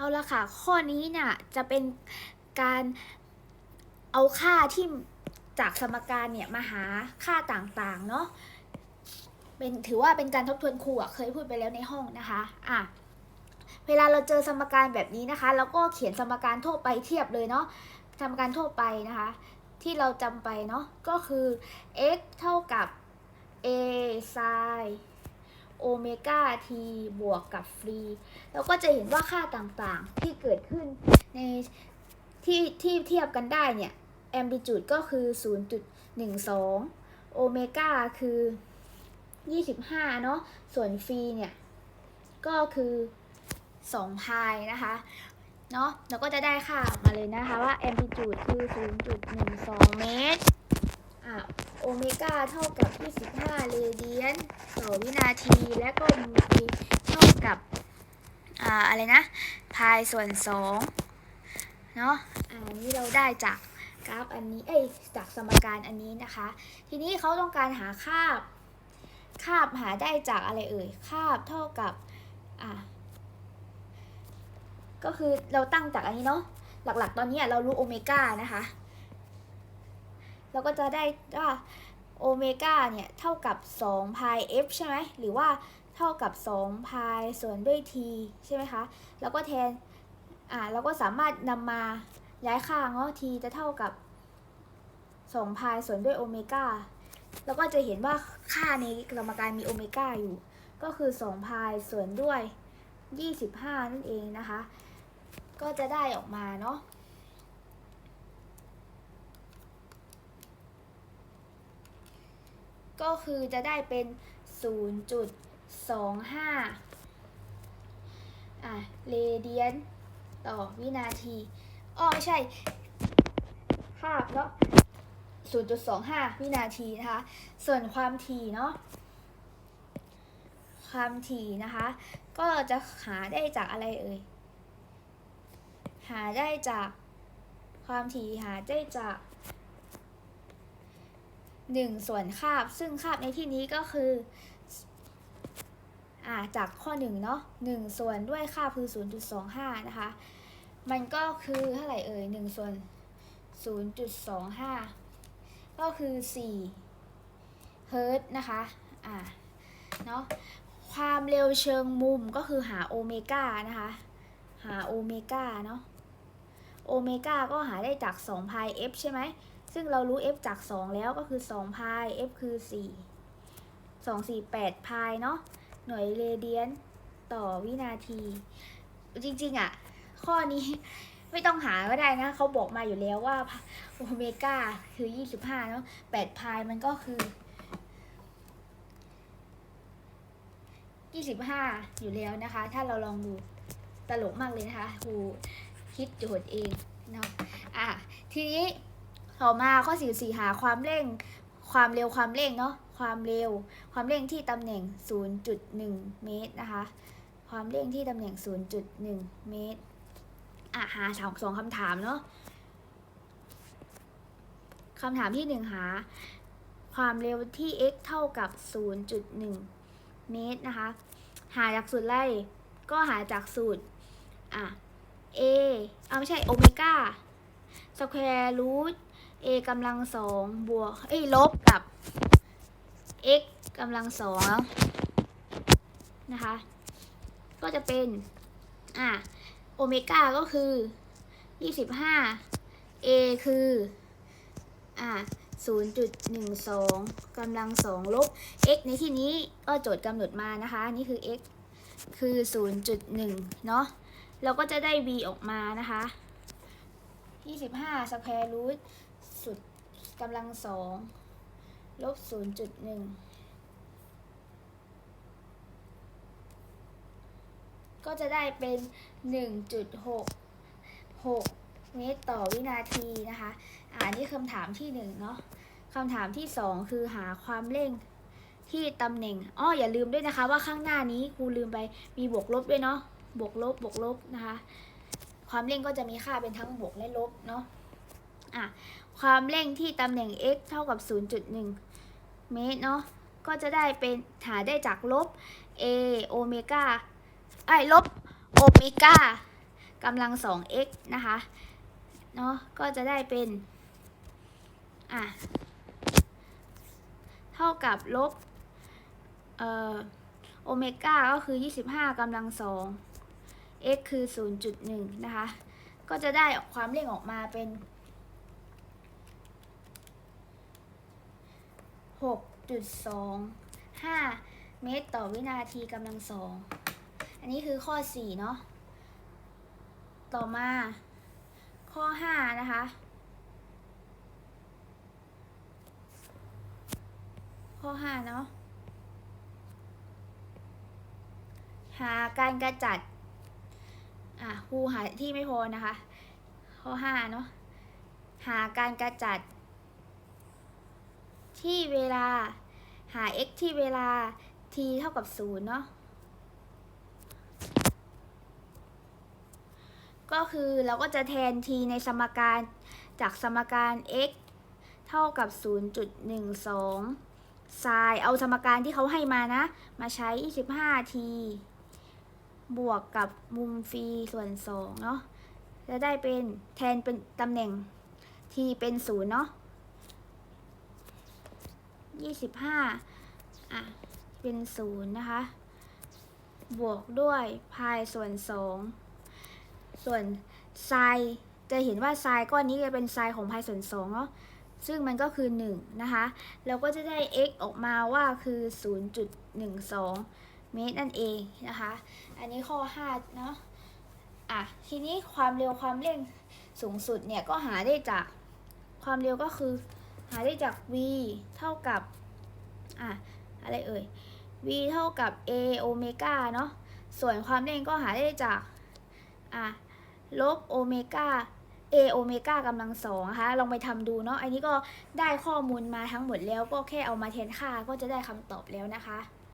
เอาละค่ะ ข้อนี้เนี่ยจะเป็นการเอาค่าที่จากสมการเนี่ยมาหาค่าต่างๆ เนาะเป็นถือว่าเป็นการทบทวนครูอะเคยพูดไปแล้วในห้องนะคะอะเวลาเราเจอสมการแบบนี้นะคะเราก็เขียนสมการทั่วไปเทียบเลยเนาะสมการทั่วไปนะคะ ที่เราจำไปเนาะก็คือ x เท่ากับ a sin โอเมก้า t บวกกับฟรีเราก็จะเห็นว่าค่าต่างๆที่เกิดขึ้นในที่ที่เทียบกันได้เนี่ยแอม l ิจูดก็คือ 0.12 โอเมก้าคือ 25 เนาะส่วนฟรีเนี่ย ก็คือ2พายนะคะเนาะเราก็จะได้ค่าออกมาเลยนะคะว่าแอม l ิจูดคือ 0.12 เมตร่ะโอเมก้าเท่ากับ 25 เรเดียนต่อวินาที และก็มีเท่ากับอ่าอะไรนะ พายส่วน2เนาะอ่านี่เราได้จากกราฟอันนี้เอ้ยจากสมการอันนี้นะคะ ทีนี้เขาต้องการหาคาบ คาบหาได้จากอะไรเอ่ย คาบเท่ากับอ่าก็คือเราตั้งจากอันนี้เนาะหลักๆ ตอนนี้เรารู้โอเมก้านะคะ เราก็จะได้ว่าโอเมก้าเนี่ยเท่ากับ2พาย f ใช่ไหมหรือว่าเท่ากับ2พายส่วนด้วย t ใช่ไหมคะ แล้วก็แทน อ่าเราก็สามารถนำมาย้ายค่าเนาะ t จะเท่ากับ2พายส่วนด้วยโอเมก้าแล้วก็จะเห็นว่าค่าในสมการมีโอเมก้าอยู่ ก็คือ2พายส่วนด้วย 25 นั่นเองนะคะ ก็จะได้ออกมาเนาะ ก็คือจะได้เป็น 0.25อะเรเดียนต่อวินาทีอ้อไม่ใช่คาบเนาะ0.25 วินาทีนะคะ ส่วนความถี่เนาะ ความถี่นะคะ ก็จะหาได้จากอะไรเอ่ย หาได้จากความถี่หาได้จาก หนึ่งส่วนคาบ ซึ่งคาบในที่นี้ก็คืออ่าจากข้อหนึ่งเนาะหนึ่งส่วนด้วยคาบคือ 0.25 นะคะ มันก็คือเท่าไหร่เอ่ยหนึ่งส่วน 0.25 ก็คือ4เฮิร์ตนะคะอ่าเนาะความเร็วเชิงมุมก็คือหาโอเมก้านะคะ หาโอเมก้าเนาะโอเมก้าก็หาได้จาก2พาย f ใช่ไหม ซึ่งเรารู้ f จาก 2 แล้วก็คือ2พาย f คือ 4 2 4 8พายเนาะหน่วยเรเดียนต่อวินาที จริง ๆอะ ข้อนี้ไม่ต้องหาก็ได้นะ เขาบอกมาอยู่แล้วว่าโอเมก้าคือ 25เนาะ8พายมันก็คือ 25 อยู่แล้วนะคะ ถ้าเราลองดูตลกมากเลยนะคะครูคิดโจทย์เองเนาะอะทีนี้ ต่อมาข้อ44หาความเร่ง ความเร็วความเร่งเนาะความเร็ว ความเร่งที่ตำแหน่ง 0.1 เมตรนะคะ ความเร่งที่ตำแหน่ง 0.1 เมตรอะหาสองสองคำถามเนาะคำถามที่หนึ่งหา ความเร็วที่ x เท่ากับ 0.1 เมตรนะคะ หาจากสูตรไล่ก็หาจากสูตร อะ a เอาไม่ใช่โอเมก้าสแควร์รูท a กำลังสองบวกเอ้ยลบกับ x กำลังสองนะคะ ก็จะเป็น อะโอเมก้าก็คือ 25 a คือ อะ0.12กำลังสองลบ x ในที่นี้ก็โจทย์กำหนดมานะคะ นี่คือ x คือ 0.1 เนาะเราก็จะได้ v ออกมานะคะ 25สแควร์รูท สุดกำลังสองลบ0.1ก็จะได้เป็น 1.66 เมตรต่อวินาทีนะคะ อ่านี่คำถามที่หนึ่งเนาะคำถามที่สองคือหาความเร่งที่ตำแหน่ง อ้อ อย่าลืมด้วยนะคะว่าข้างหน้านี้ครูลืมไป มีบวกลบด้วยเนาะ บวกลบ บวกลบนะคะ ความเร่งก็จะมีค่าเป็นทั้งบวกและลบเนาะ อะความเร่งที่ตำแหน่ง x เท่ากับ 0.1 เมตรเนาะก็จะได้เป็นหาได้จากลบ a โอเมก้าไอ้ลบโอเมก้ากำลังสอง x นะคะเนาะก็จะได้เป็นอะเท่ากับลบเอ่อโอเมก้าก็คือ 25กำลังสอง x คือ 0.1 นะคะ ก็จะได้ความเร่งออกมาเป็น 6.25 เมตรต่อวินาทีกำลังสอง อันนี้คือข้อ 4 เนาะ ต่อมา ข้อ 5 นะคะ ข้อ 5 เนาะ หาการกระจัด อะครูหาที่ไม่พอนะคะ ข้อ 5 เนาะ หาการกระจัด ที่เวลา หา x ที่เวลา t เท่ากับ 0 เนาะ ก็คือเราก็จะแทน t ในสมการจากสมการ x เท่ากับ 0.12ไซน์เอาสมการที่เขาให้มานะ มาใช้ 25t บวกกับมุมฟรีส่วน 2 เนาะจะได้เป็นแทนเป็นตำแหน่ง t เป็น 0 เนาะ 25อะ เป็น0นะคะ บวกด้วยพายส่วน2ส่วนไซน์จะเห็นว่าไซน์ก้อนนี้จะเป็นไซน์ของพายส่วน2เนาะซึ่งมันก็คือ 1 นะคะ เราก็จะได้ x ออกมาว่าคือ 0.12 เมตรนั่นเองนะคะ อันนี้ข้อ 5 เนาะอะ ทีนี้ความเร็วความเร่งสูงสุดเนี่ย ก็หาได้จากความเร็วก็คือ หาได้จาก v เท่ากับอะอะไรเอ่ย v เท่ากับ a โอเมก้าเนาะส่วนความเร่งก็หาได้จากอะลบโอเมก้า a โอเมก้ากำลังสองนะคะลองไปทำดูเนาะอันนี้ก็ได้ข้อมูลมาทั้งหมดแล้วก็แค่เอามาแทนค่าก็จะได้คำตอบแล้วนะคะ